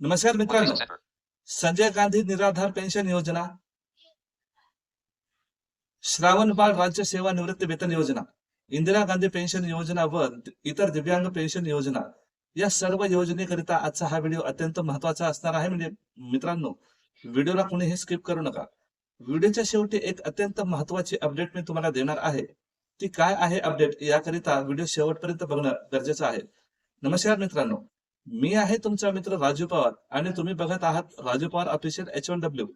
नमस्कार मित्रांनो. संजय गांधी निराधार पेन्शन योजना. श्रावण बाळ राज्य सेवा निवृत्ती वेतन योजना. इंदिरा गांधी पेन्शन योजना व इतर दिव्यांग पेन्शन योजना. या सर्व योजनेकरिता आजचा हा व्हिडिओ अत्यंत महत्त्वाचा असणार आहे म्हणजे मित्रांनो व्हिडिओला कोणीही स्किप करू नका. व्हिडिओच्या शेवटी एक अत्यंत महत्वाची अपडेट मी तुम्हाला देणार आहे. ती काय आहे अपडेट याकरिता व्हिडिओ शेवटपर्यंत बघणं गरजेचं आहे. नमस्कार मित्रांनो. मी आहे तुमचा मित्र राजू पवार आणि तुम्ही बघत आहात Raju Pawar official H one W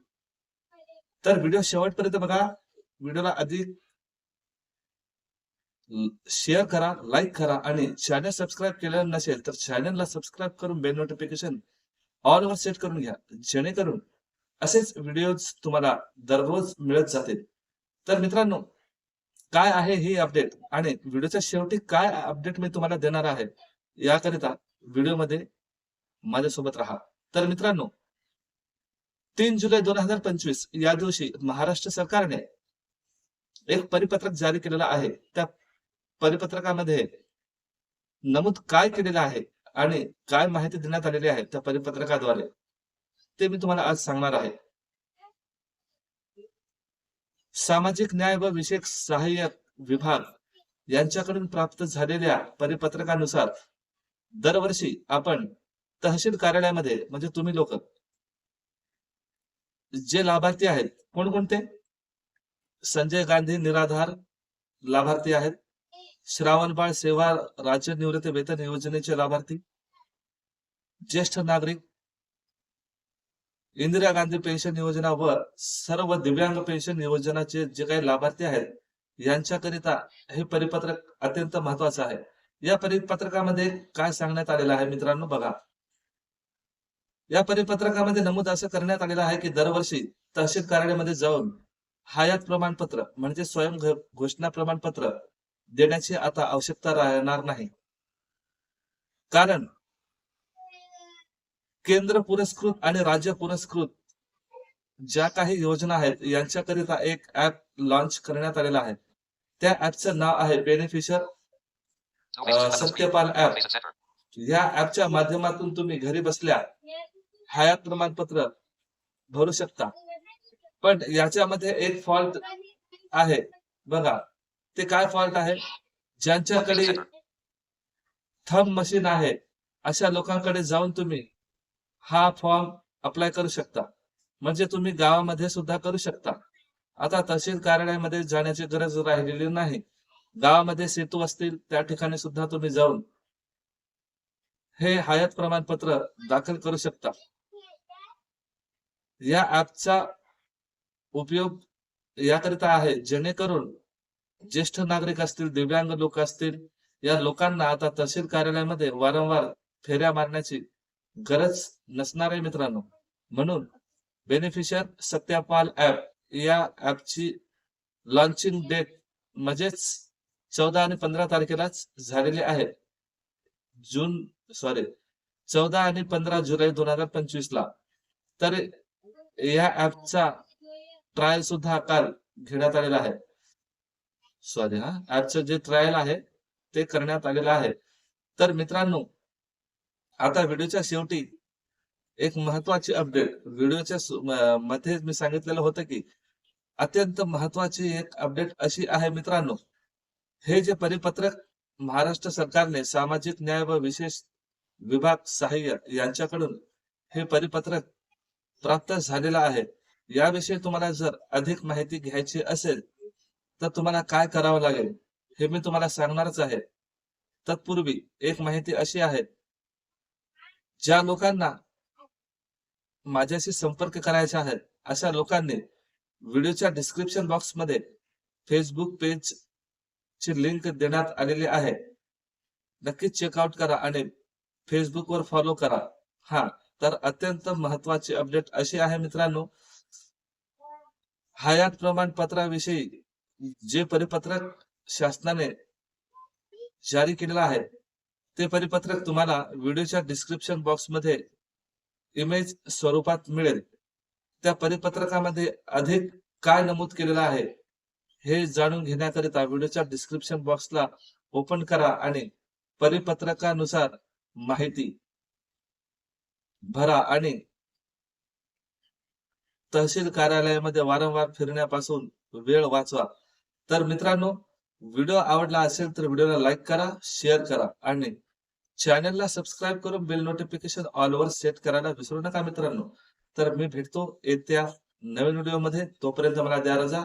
तर व्हिडिओ शेवटपर्यंत बघा. व्हिडिओला अधिक शेअर करा लाईक करा आणि चॅनल सबस्क्राईब केलेलं नसेल तर चॅनलला सबस्क्राईब करून बेल नोटिफिकेशन ऑल वर सेट करून घ्या. जेणेकरून असेच व्हिडिओज तुम्हाला दररोज मिळत जातील. तर मित्रांनो काय आहे ही अपडेट आणि व्हिडिओच्या शेवटी काय अपडेट मी तुम्हाला देणार आहे? याकरिता व्हिडिओमध्ये माझ्यासोबत राहा. तर मित्रांनो तीन जुलै दोन हजार पंचवीस या दिवशी महाराष्ट्र सरकारने एक परिपत्रक जारी केलेलं आहे. त्या परिपत्रकामध्ये नमूद काय केलेलं आहे आणि काय माहिती देण्यात आलेली आहे त्या परिपत्रकाद्वारे ते मी तुम्हाला आज सांगणार आहे. सामाजिक न्याय व विशेष सहाय्यक विभाग यांच्याकडून प्राप्त झालेल्या परिपत्रकानुसार दरवर्षी आपण तहसील कार्यालयामध्ये म्हणजे तुम्ही लोक जे लाभार्थी आहेत कोणकोणते? संजय गांधी निराधार लाभार्थी आहेत. श्रावणबाळ सेवा राज्य निवृत्ती वेतन योजनेचे लाभार्थी. ज्येष्ठ नागरिक. इंदिरा गांधी पेन्शन योजना व सर्व दिव्यांग पेन्शन योजनाचे जे काही लाभार्थी आहेत यांच्याकरिता हे परिपत्रक अत्यंत महत्वाचं आहे. या परिपत्रकामध्ये काय सांगण्यात आलेलं आहे मित्रांनो बघा. या परिपत्रकामध्ये नमूद असं करण्यात आलेलं आहे की दरवर्षी तहसील कार्यालयामध्ये जाऊन हयात प्रमाणपत्र म्हणजे स्वयं घोषणा प्रमाणपत्र देण्याची आता आवश्यकता राहणार नाही. कारण केंद्र पुरस्कृत आणि राज्य पुरस्कृत ज्या काही योजना आहेत यांच्याकरिता एक ऍप लॉन्च करण्यात आलेला आहे. त्या ऍपचं नाव आहे बेनिफिशर सत्यपाल ऍप. या ऍपच्या माध्यमातून तुम्ही घरी बसल्या हयात प्रमाणपत्र भरू शकता. पण याच्यामध्ये एक फॉल्ट आहे. बघा ते काय फॉल्ट आहे? ज्यांच्याकडे. थंब मशीन आहे अशा लोकांकडे जाऊन तुम्ही हा फॉर्म अप्लाय करू शकता. म्हणजे तुम्ही गावामध्ये सुद्धा करू शकता. आता तहसील कार्यालयामध्ये जाण्याची गरज राहिलेली नाही. गावामध्ये सेतू असतील त्या ठिकाणी सुद्धा तुम्ही जाऊन हे हयात प्रमाणपत्र दाखल करू शकता. या ऍपचा उपयोग याकरिता आहे जेणेकरून ज्येष्ठ नागरिक असतील दिव्यांग लोक असतील या लोकांना आता तहसील कार्यालयामध्ये वारंवार फेऱ्या मारण्याची गरज नसणार आहे मित्रांनो. म्हणून बेनिफिशियर सत्यापाल ऍप या ऍपची लॉन्चिंग डेट म्हणजेच चौदा आणि पंधरा तारखेलाच झालेले आहे जून सॉरी चौदा आणि पंधरा जुलै दोन हजार पंचवीस ला तर या ऍपचा ट्रायल सुद्धा काल घेण्यात आलेला आहे. सॉरी हा. ऍपचं जे ट्रायल आहे ते करण्यात आलेलं आहे. तर मित्रांनो आता व्हिडिओच्या शेवटी एक महत्वाची अपडेट. व्हिडिओच्या मध्ये मी सांगितलेलं होतं की अत्यंत महत्वाची एक अपडेट अशी आहे मित्रांनो हे जे परिपत्रक महाराष्ट्र सरकारने सामाजिक न्याय व विशेष विभाग सहाय्य यांच्याकडून हे परिपत्रक प्राप्त झालेलं आहे याविषयी तुम्हाला जर अधिक माहिती घ्यायची असेल तर तुम्हाला काय करावं लागेल हे मी तुम्हाला सांगणारच आहे. तत्पूर्वी एक माहिती अशी आहे ज्या लोकांना माझ्याशी संपर्क करायचा आहे अशा लोकांनी व्हिडिओच्या डिस्क्रिप्शन बॉक्समध्ये फेसबुक पेज ची लिंक देण्यात आलेली आहे. नक्कीच चेकआउट करा आणि फेसबुक वर फॉलो करा. हा तर अत्यंत महत्वाची अपडेट अशी आहे मित्रांनो. हयात प्रमाणपत्राविषयी जे परिपत्रक शासनाने जारी केलेलं आहे ते परिपत्रक तुम्हाला व्हिडिओच्या डिस्क्रिप्शन बॉक्समध्ये इमेज स्वरूपात मिळेल. त्या परिपत्रकामध्ये अधिक काय नमूद केलेलं आहे हे जाणून घेण्याकरिता व्हिडिओच्या डिस्क्रिप्शन बॉक्सला ओपन करा आणि परिपत्रकानुसार माहिती भरा आणि तहसील कार्यालयामध्ये वारंवार फिरण्यापासून वेळ वाचवा. तर मित्रांनो व्हिडिओ आवडला असेल तर व्हिडिओला लाईक करा शेअर करा आणि चॅनलला सबस्क्राईब करून बेल नोटिफिकेशन ऑलवर सेट करायला विसरू नका मित्रांनो. तर मी भेटतो येत्या नवीन व्हिडिओमध्ये तोपर्यंत मला द्या रजा.